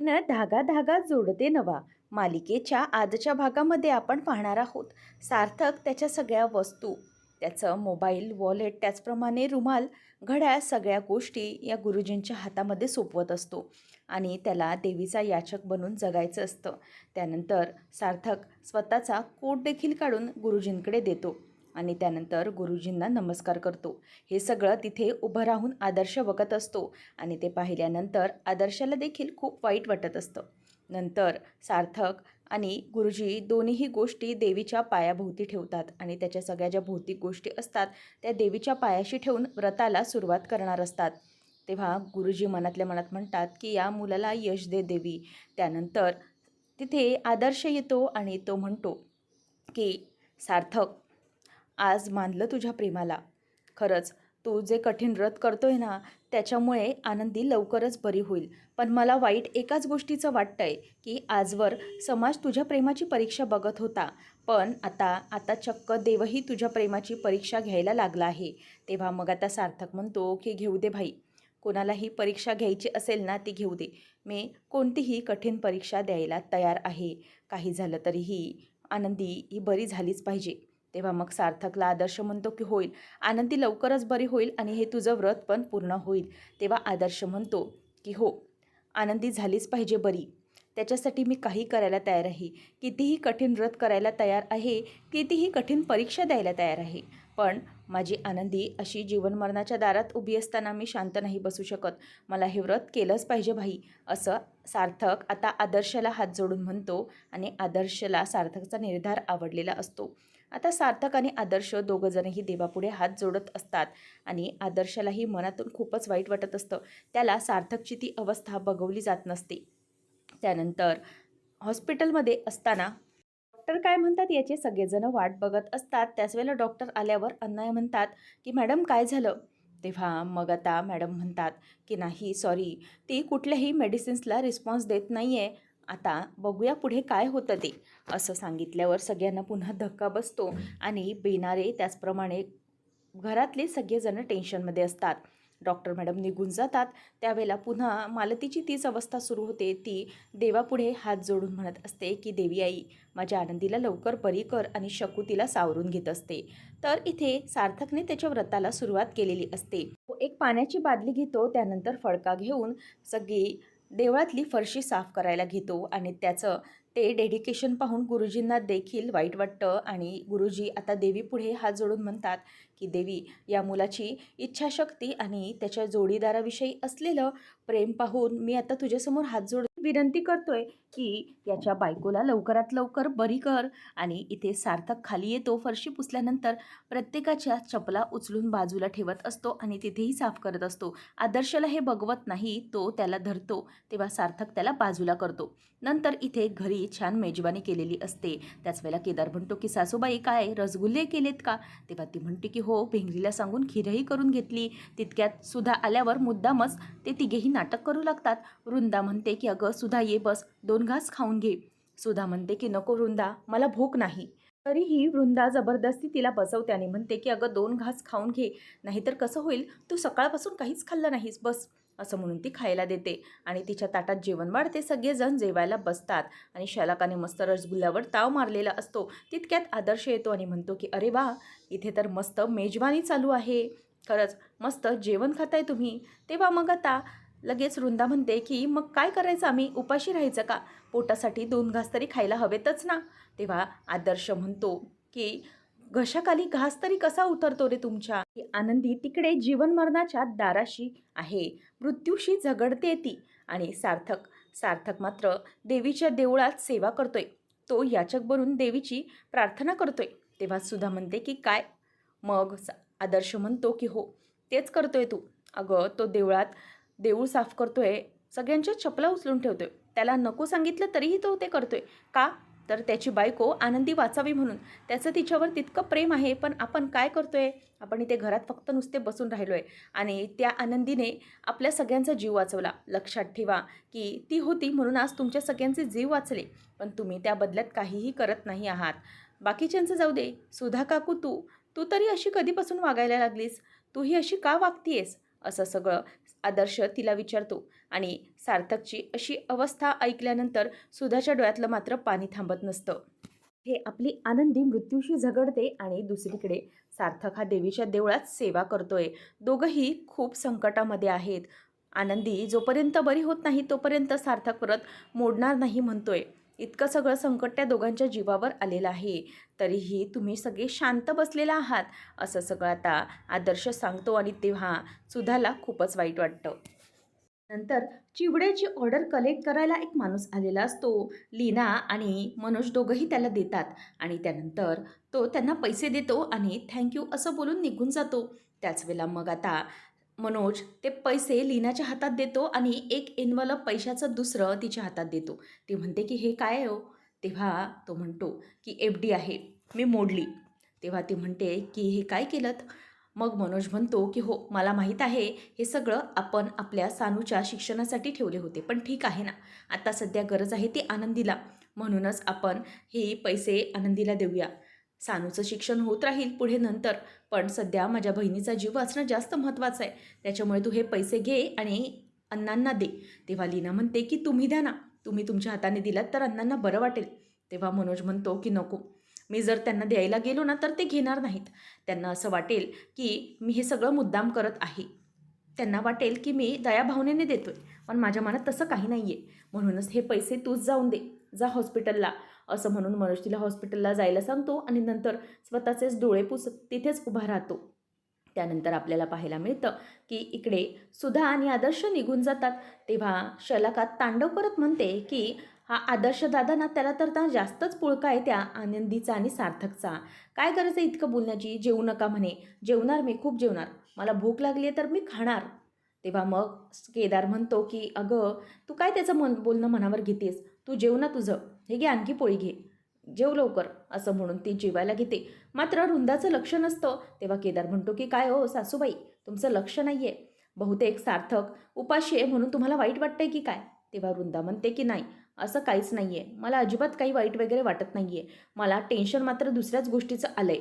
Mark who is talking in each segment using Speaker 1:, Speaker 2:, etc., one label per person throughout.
Speaker 1: न धागा धागा जोडते नवा. मालिकेच्या आजच्या भागामध्ये आपण पाहणार आहोत सार्थक त्याच्या सगळ्या वस्तू त्याचं मोबाईल वॉलेट त्याचप्रमाणे रुमाल घड्याळ सगळ्या गोष्टी या गुरुजींच्या हातामध्ये सोपवत असतो आणि त्याला देवीचा याचक बनून जगायचं असतं. त्यानंतर सार्थक स्वतःचा कोट देखील काढून गुरुजींकडे देतो. आणि त्यानंतर गुरुजींना नमस्कार करतो. हे सगळं तिथे उभं राहून आदर्श बघत असतो आणि ते पाहिल्यानंतर आदर्शाला देखील खूप वाईट वाटत असतं. नंतर सार्थक आणि गुरुजी दोन्हीही गोष्टी देवीच्या पायाभोवती ठेवतात आणि त्याच्या सगळ्या ज्या भौतिक गोष्टी असतात त्या देवीच्या पायाशी ठेवून व्रताला सुरुवात करणार असतात. तेव्हा गुरुजी मनातल्या मनात म्हणतात की या मुलाला यश दे देवी. त्यानंतर तिथे आदर्श येतो आणि तो म्हणतो की सार्थक आज मानलं तुझ्या प्रेमाला. खरंच तू जे कठीण व्रत करतोय ना त्याच्यामुळे आनंदी लवकरच बरी होईल. पण मला वाईट एकाच गोष्टीचं वाटतंय की आजवर समाज तुझ्या प्रेमाची परीक्षा बघत होता. पण आता आता चक्क देवही तुझ्या प्रेमाची परीक्षा घ्यायला लागला आहे. तेव्हा मग आता सार्थक म्हणतो की घेऊ दे भाई. कोणालाही परीक्षा घ्यायची असेल ना ती घेऊ दे. मी कोणतीही कठीण परीक्षा द्यायला तयार आहे. काही झालं तरीही आनंदी ही बरी झालीच पाहिजे. तेव्हा मग सार्थकला आदर्श म्हणतो की होईल. आनंदी लवकरच बरी होईल आणि हे तुझं व्रत पण पूर्ण होईल. तेव्हा आदर्श म्हणतो की हो आनंदी झालीच पाहिजे बरी. त्याच्यासाठी मी काही करायला तयार आहे. कितीही कठीण व्रत करायला तयार आहे कितीही कठीण परीक्षा द्यायला तयार आहे. पण माझी आनंदी अशी जीवनमरणाच्या दारात उभी असताना मी शांत नाही बसू शकत. मला हे व्रत केलंच पाहिजे भाई असं सार्थक आता आदर्शला हात जोडून म्हणतो आणि आदर्शला सार्थकचा निर्धार आवडलेला असतो. आता सार्थक आणि आदर्श दोघंजणही देवापुढे हात जोडत असतात आणि आदर्शालाही मनातून खूपच वाईट वाटत असतं. त्याला सार्थकची ती अवस्था बघवली जात नसते. त्यानंतर हॉस्पिटलमध्ये असताना डॉक्टर काय म्हणतात याचे सगळेजण वाट बघत असतात. त्याच वेळेला डॉक्टर आल्यावर अन्नाय म्हणतात की मॅडम काय झालं? तेव्हा मग आता मॅडम म्हणतात की नाही सॉरी. ती कुठल्याही मेडिसिन्सला रिस्पॉन्स देत नाही आहे आता बघूया पुढे काय होतं ते असं सांगितल्यावर सगळ्यांना पुन्हा धक्का बसतो आणि बेनारे त्याचप्रमाणे घरातले सगळेजण टेन्शनमध्ये असतात. डॉक्टर मॅडम निघून जातात. त्यावेळेला पुन्हा मालतीची तीच अवस्था सुरू होते. ती देवापुढे हात जोडून म्हणत असते की देवी आई माझ्या आनंदीला लवकर बरी कर आणि शकू तिला सावरून घेत असते. तर इथे सार्थकने त्याच्या व्रताला सुरुवात केलेली असते. एक पाण्याची बादली घेतो त्यानंतर फडका घेऊन सगळी देवळातली फरशी साफ करायला घेतो आणि त्याचं ते डेडिकेशन पाहून गुरुजींना देखील वाईट वाटतं. आणि गुरुजी आता देवीपुढे हात जोडून म्हणतात की देवी या मुलाची इच्छाशक्ती आणि त्याच्या जोडीदाराविषयी असलेलं प्रेम पाहून मी आता तुझ्यासमोर हात जोड विनंती करतोय की याच्या बायकोला लवकरात लवकर बरी कर आणि इथे सार्थक खाली येतो. फरशी पुसल्यानंतर प्रत्येकाच्या चपला उचलून बाजूला ठेवत असतो आणि तिथेही साफ करत असतो. आदर्शला हे बघवत नाही तो त्याला धरतो तेव्हा सार्थक त्याला बाजूला करतो. नंतर इथे घरी छान मेजवानी केलेली असते. त्याच वेळेला केदार म्हणतो की सासूबाई काय रसगुल्ले केलेत का? तेव्हा ती म्हणते की हो भेंगरीला सांगून खीरही करून घेतली. तितक्यात सुद्धा आल्यावर मुद्दामच ते तिघेही नाटक करू लागतात. वृंदा म्हणते की अगं सुधा ये बस दोन घास खाऊन घे. सुधा म्हणते की नको वृंदा मला भूक नाही. तरीही वृंदा जबरदस्ती तिला बसवते आणि म्हणते की अगं दोन घास खाऊन घे नाहीतर कसं होईल? तू सकाळपासून काहीच खाल्लं नाहीस बस. असं म्हणून ती खायला देते आणि तिच्या ताटात जेवण वाढते. सगळेजण जेवायला बसतात आणि शलाकाने मस्त रसगुल्ल्यावर ताव मारलेला असतो. तितक्यात आदर्श येतो आणि म्हणतो की अरे वा इथे तर मस्त मेजवानी चालू आहे. खरंच मस्त जेवण खाताय तुम्ही. तेव्हा मग आता लगेच वृंदा म्हणते की मग काय करायचं? आम्ही उपाशी राहायचं का? पोटासाठी दोन घास तरी खायला हवेतच ना. तेव्हा आदर्श म्हणतो की घशाखाली घास तरी कसा उतरतो रे तुमच्या? आनंदी तिकडे जीवनमरणाच्या दाराशी आहे. मृत्यूशी झगडते ती आणि सार्थक सार्थक मात्र देवीच्या देवळात सेवा करतोय. तो याचक बनून देवीची प्रार्थना करतोय. तेव्हा सुद्धा म्हणते की काय? मग आदर्श म्हणतो की हो तेच करतोय तू. अगं तो देवळात देऊळ साफ करतोय सगळ्यांच्या चपला उचलून ठेवतोय. त्याला नको सांगितलं तरीही तो ते करतोय. का? तर त्याची बायको आनंदी वाचावी म्हणून. त्याचं तिच्यावर तितकं प्रेम आहे पण आपण काय करतोय? आपण इथे घरात फक्त नुसते बसून राहिलो आहे आणि त्या आनंदीने आपल्या सगळ्यांचा जीव वाचवला. लक्षात ठेवा की ती होती म्हणून आज तुमच्या सगळ्यांचे जीव वाचले. पण तुम्ही त्या बदल्यात काहीही करत नाही आहात. बाकीच्यांचं जाऊ दे. सुधा काकू तू तू तरी अशी कधीपासून वागायला लागलीस? तू ही अशी का वागतीयेस? असं सगळं आदर्श तिला विचारतो. आणि सार्थकची अशी अवस्था ऐकल्यानंतर सुधाच्या डोळ्यातलं मात्र पाणी थांबत नसतं. हे आपली आनंदी मृत्यूशी झगडते आणि दुसरीकडे सार्थक हा देवीच्या देवळात सेवा करतोय. दोघंही खूप संकटामध्ये आहेत. आनंदी जोपर्यंत बरी होत नाही तोपर्यंत सार्थक परत मोडणार नाही म्हणतोय. इतकं सगळं संकट त्या दोघांच्या जीवावर आलेलं आहे. तरीही तुम्ही सगळे शांत बसलेला आहात असं सगळं आता आदर्श सांगतो आणि तेव्हा सुधाला खूपच वाईट वाटतं. नंतर चिवड्याची ऑर्डर कलेक्ट करायला एक माणूस आलेला असतो. लीना आणि मनोज दोघंही त्याला देतात आणि त्यानंतर तो त्यांना पैसे देतो आणि थँक्यू असं बोलून निघून जातो. त्याच वेळेला मग आता मनोज ते पैसे लीनाच्या हातात देतो आणि एक एनवलप पैशाचं दुसरं तिच्या हातात देतो. ती म्हणते की हे काय आहे हो? तेव्हा तो म्हणतो की एफ डी आहे. मी मोडली. तेव्हा ती म्हणते की हे काय केलं मग मनोज म्हणतो की हो मला माहीत आहे. हे सगळं आपण आपल्या सानूच्या शिक्षणासाठी ठेवले होते पण ठीक आहे ना. आता सध्या गरज आहे ती आनंदीला. म्हणूनच आपण हे पैसे आनंदीला देऊया. सानूचं शिक्षण होत राहील पुढे नंतर पण सध्या माझ्या बहिणीचा जीव वाचणं जास्त महत्त्वाचं आहे. त्याच्यामुळे तू हे पैसे घे आणि अण्णांना दे. तेव्हा लीना म्हणते की तुम्ही द्या ना. तुम्ही तुमच्या हाताने दिलात तर अण्णांना बरं वाटेल. तेव्हा मनोज म्हणतो की नको. मी जर त्यांना द्यायला गेलो ना तर ते घेणार नाहीत. त्यांना असं वाटेल की मी हे सगळं मुद्दाम करत आहे. त्यांना वाटेल की मी दयाभावनेने देतोय. पण माझ्या मनात तसं काही नाही आहे म्हणूनच हे पैसे तूच जाऊन दे. जा हॉस्पिटलला असं म्हणून मनोज तिला हॉस्पिटलला जायला सांगतो आणि नंतर स्वतःचेच डोळे पुसत तिथेच उभा राहतो. त्यानंतर आपल्याला पाहायला मिळतं की इकडे सुधा आणि आदर्श निघून जातात. तेव्हा शलाकात तांडव करत म्हणते की हा आदर्श दादा ना त्याला तर त्या जास्तच पुळका आहे त्या आनंदीचा आणि सार्थकचा. काय गरज आहे इतकं बोलण्याची? जेवू नका म्हणे. जेवणार मी खूप जेवणार. मला भूक लागली आहे तर मी खाणार. तेव्हा मग केदार म्हणतो की अगं तू काय त्याचं मन बोलणं मनावर घेतेस? तू जेव ना तुझं. हे घे आणखी पोळी घे. जेव लवकर असं म्हणून ती जेवायला घेते. मात्र वृंदाचं लक्ष नसतं. तेव्हा केदार म्हणतो की काय हो सासूबाई? तुमचं लक्ष नाही आहे बहुतेक सार्थक उपाशी आहे म्हणून तुम्हाला वाईट वाटतंय की काय? तेव्हा वृंदा म्हणते की नाही असं काहीच नाही आहे मला अजिबात काही वाईट वगैरे वाटत नाही आहे मला टेन्शन मात्र दुसऱ्याच गोष्टीचं आलं आहे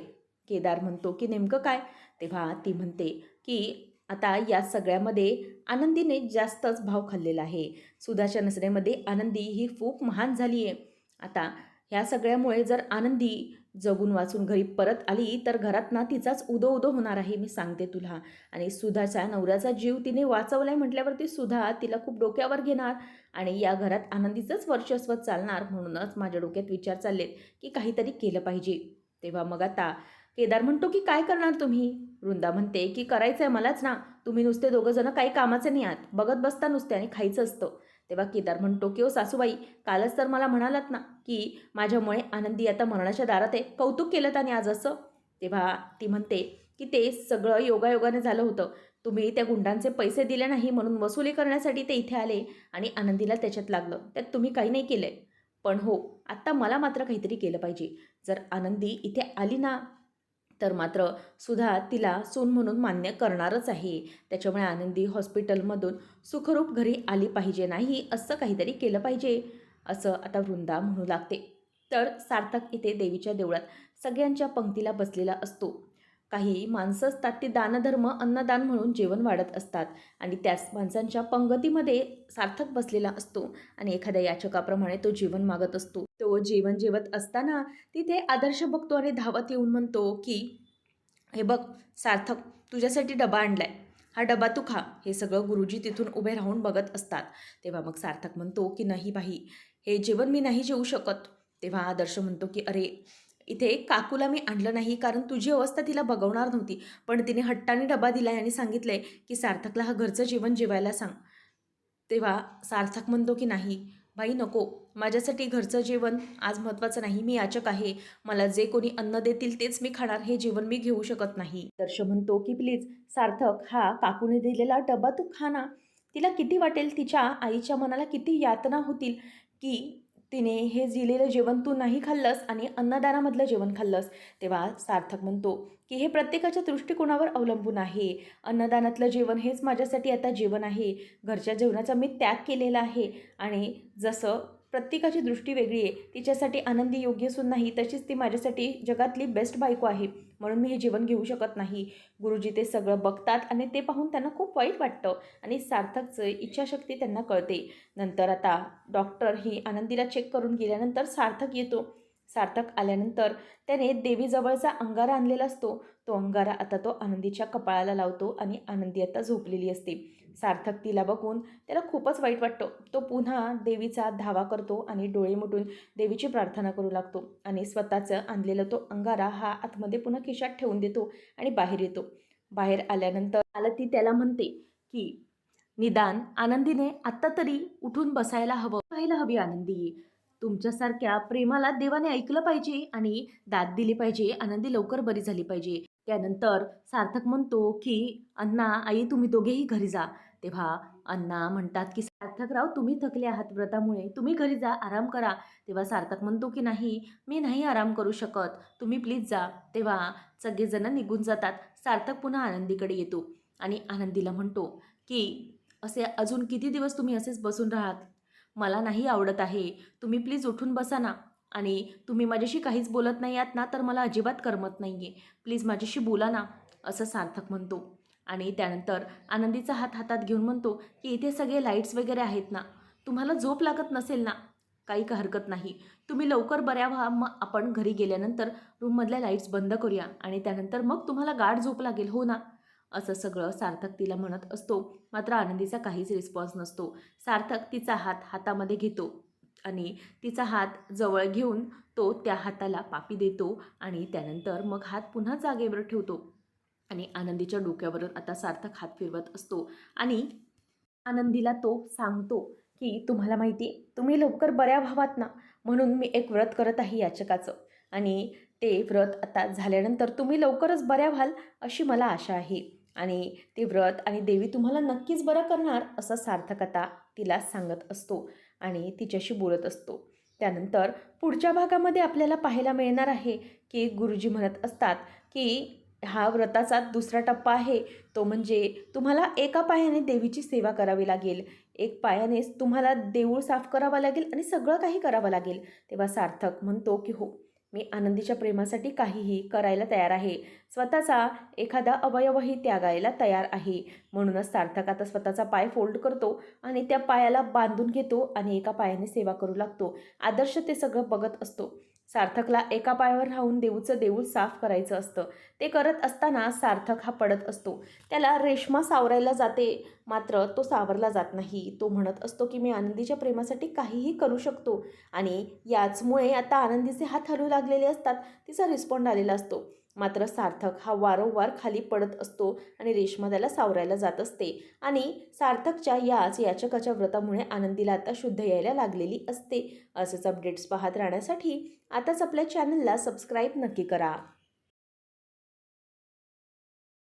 Speaker 1: केदार म्हणतो की नेमकं काय? तेव्हा ती म्हणते की आता या सगळ्यामध्ये आनंदीने जास्तच भाव खाल्लेला आहे. सुधाच्या नजरेमध्ये आनंदी ही खूप महान झाली आहे. आता ह्या सगळ्यामुळे जर आनंदी जगून वाचून घरी परत आली तर घरात ना तिचाच उदो उदो होणार आहे मी सांगते तुला. आणि सुधाच्या नवऱ्याचा जीव तिने वाचवलाय म्हटल्यावरती सुधा तिला खूप डोक्यावर घेणार आणि या घरात आनंदीचंच वर्चस्व चालणार म्हणूनच माझ्या डोक्यात विचार चाललेत की काहीतरी केलं पाहिजे. तेव्हा मग आता केदार म्हणतो की काय करणार तुम्ही? वृंदा म्हणते की करायचं आहे मलाच ना. तुम्ही नुसते दोघं जण काही कामाचे नाही आहात. बघत बसता नुसते आणि खायचं असतं. तेव्हा केदार म्हणतो की ओ सासूबाई कालच तर मला म्हणालात ना की माझ्यामुळे आनंदी आता मरणाच्या दारात आहे. कौतुक केलं आणि आज असं? तेव्हा ती म्हणते की ते सगळं योगायोगाने झालं होतं. तुम्ही त्या गुंडांचे पैसे दिले नाही म्हणून वसुली करण्यासाठी ते इथे आले आणि आनंदीला त्याच्यात लागलं. त्यात तुम्ही काही नाही केलं पण हो आत्ता मला मात्र काहीतरी केलं पाहिजे. जर आनंदी इथे आली ना तर मात्र सुधा तिला सून म्हणून मान्य करणारच आहे. त्याच्यामुळे आनंदी हॉस्पिटलमधून सुखरूप घरी आली पाहिजे नाही असं काहीतरी केलं पाहिजे असं आता वृंदा म्हणू लागते. तर सार्थक इथे देवीच्या देवळात सगळ्यांच्या पंक्तीला बसलेला असतो. काही माणसं असतात ती दानधर्म अन्नदान म्हणून जेवण वाढत असतात आणि त्याच माणसांच्या पंगतीमध्ये सार्थक बसलेला असतो आणि एखाद्या याचकाप्रमाणे तो जीवन मागत असतो. तो जेवण जेवत असताना तिथे आदर्श बघतो आणि धावत येऊन म्हणतो की हे बघ सार्थक तुझ्यासाठी डबा आणलाय. हा डबा तू खा. हे सगळं गुरुजी तिथून उभे राहून बघत असतात. तेव्हा मग सार्थक म्हणतो की नाही बाई हे जेवण मी नाही जेवू शकत. तेव्हा आदर्श म्हणतो की अरे इथे काकूला मी आणलं नाही कारण तुझी अवस्था तिला बघवणार नव्हती. पण तिने हट्टाने डबा दिलाय आणि सांगितलंय की सार्थकला हा घरचं जेवण जेवायला सांग. तेव्हा सार्थक म्हणतो की नाही बाई नको माझ्यासाठी घरचं जेवण आज महत्त्वाचं नाही मी याचक आहे. मला जे कोणी अन्न देतील तेच मी खाणार हे जेवण मी घेऊ शकत नाही. दर्श म्हणतो की प्लीज सार्थक हा काकूने दिलेला डबा तू खाना तिला किती वाटेल तिच्या आईच्या मनाला किती यातना होतील की तिने हे दिलेलं जेवण तू नाही खाल्लंस आणि अन्नदानामधलं जेवण खाल्लंस तेव्हा सार्थक म्हणतो की हे प्रत्येकाच्या दृष्टिकोनावर अवलंबून आहे. अन्नदानातलं जेवण हेच माझ्यासाठी आता जेवण आहे. घरच्या जेवणाचा मी त्याग केलेला आहे. आणि जसं प्रत्येकाची दृष्टी वेगळी आहे तिच्यासाठी आनंदी योग्य सून नाही तशीच ती माझ्यासाठी जगातली बेस्ट बायको आहे. म्हणून मी हे जीवन घेऊ शकत नाही. गुरुजी ते सगळं बघतात आणि ते पाहून त्यांना खूप वाईट वाटतं आणि सार्थकचं इच्छाशक्ती त्यांना कळते. नंतर आता डॉक्टर ही आनंदीला चेक करून गेल्यानंतर सार्थक येतो. सार्थक आल्यानंतर त्याने देवीजवळचा अंगारा आणलेला असतो. तो अंगारा आता तो आनंदीच्या कपाळाला लावतो आणि आनंदी आता झोपलेली असते. सार्थक तिला बघून त्याला खूपच वाईट वाटतो. तो पुन्हा देवीचा धावा करतो आणि डोळे मुटून देवीची प्रार्थना करू लागतो आणि स्वतःचं आणलेला तो अंगारा हा आतमध्ये पुन्हा खिशात ठेवून देतो आणि बाहेर येतो. बाहेर आल्यानंतर आलती त्याला म्हणते की निदान आनंदीने आत्ता तरी उठून बसायला हवं. पाहायला हवी आनंदी. तुमच्यासारख्या प्रेमाला देवाने ऐकलं पाहिजे आणि दाद दिली पाहिजे. आनंदी लवकर बरी झाली पाहिजे. त्यानंतर सार्थक म्हणतो की अण्णा आई तुम्ही दोघेही घरी जा. तेव्हा अण्णा म्हणतात की सार्थकराव तुम्ही थकले आहात व्रतामुळे. तुम्ही घरी जा आराम करा. तेव्हा सार्थक म्हणतो की नाही मी नाही आराम करू शकत. तुम्ही प्लीज जा. तेव्हा सगळेजण निघून जातात. सार्थक पुन्हा आनंदीकडे येतो आणि आनंदीला म्हणतो की असे अजून किती दिवस तुम्ही असेच बसून राहात? मला नाही आवडत आहे. तुम्ही प्लीज उठून बसा ना. आणि तुम्ही माझ्याशी काहीच बोलत नाही आहात ना तर मला अजिबात करमत नाही आहे प्लीज माझ्याशी बोला ना असं सार्थक म्हणतो. आणि त्यानंतर आनंदीचा हात हातात घेऊन म्हणतो की इथे सगळे लाईट्स वगैरे आहेत ना तुम्हाला झोप लागत नसेल ना? काही का हरकत नाही. तुम्ही लवकर बऱ्या व्हा मग आपण घरी गेल्यानंतर रूममधल्या लाईट्स बंद करूया आणि त्यानंतर मग तुम्हाला गाढ झोप लागेल हो ना? असं सगळं सार्थक तिला म्हणत असतो. मात्र आनंदीचा काहीच रिस्पॉन्स नसतो. सार्थक तिचा हात हातामध्ये घेतो. आणि तिचा हात जवळ घेऊन तो त्या हाताला पापी देतो आणि त्यानंतर मग हात पुन्हा जागेवर ठेवतो. आणि आनंदीच्या डोक्यावरून आता सार्थक हात फिरवत असतो आणि आनंदीला तो सांगतो की तुम्हाला माहिती तुम्ही लवकर बऱ्या व्हावात ना म्हणून मी एक व्रत करत आहे याचकाचं. आणि ते व्रत आता झाल्यानंतर तुम्ही लवकरच बऱ्या व्हाल अशी मला आशा आहे. आणि ते व्रत आणि देवी तुम्हाला नक्कीच बरं करणार असं सार्थक आता तिला सांगत असतो. आणि तिच्याशी बोलत असतो. त्यानंतर पुढच्या भागामध्ये आपल्याला पाहायला मिळणार आहे की गुरुजी म्हणत असतात की हा व्रताचा दुसरा टप्पा आहे. तो म्हणजे तुम्हाला एका पायाने देवीची सेवा करावी लागेल. एक पायानेच तुम्हाला देऊळ साफ करावा लागेल आणि सगळं काही करावं लागेल. तेव्हा सार्थक म्हणतो की हो मी आनंदीच्या प्रेमासाठी काहीही करायला तयार आहे. स्वतःचा एखादा अवयवही त्यागायला तयार आहे. म्हणूनच सार्थक आता स्वतःचा पाय फोल्ड करतो आणि त्या पायाला बांधून घेतो आणि एका पायाने सेवा करू लागतो. आदर्श ते सगळं बघत असतो. सार्थकला एका पायावर राहून देऊचं देऊळ साफ करायचं असतं. ते करत असताना सार्थक हा पडत असतो. त्याला रेशमा सावरायला जाते. मात्र तो सावरला जात नाही. तो म्हणत असतो की मी आनंदीच्या प्रेमासाठी काहीही करू शकतो. आणि याचमुळे आता आनंदीचे हात हलू लागलेले असतात. तिचा रिस्पॉन्ड आलेला असतो. मात्र सार्थक हा वारंवार खाली पडत असतो आणि रेशमा त्याला सावरायला जात असते. आणि सार्थकच्या याच याचकाच्या व्रतामुळे आनंदीला आता शुद्ध यायला लागलेली असते. असेच अपडेट्स पाहत राहण्यासाठी आताच आपल्या चॅनलला सबस्क्राईब नक्की करा.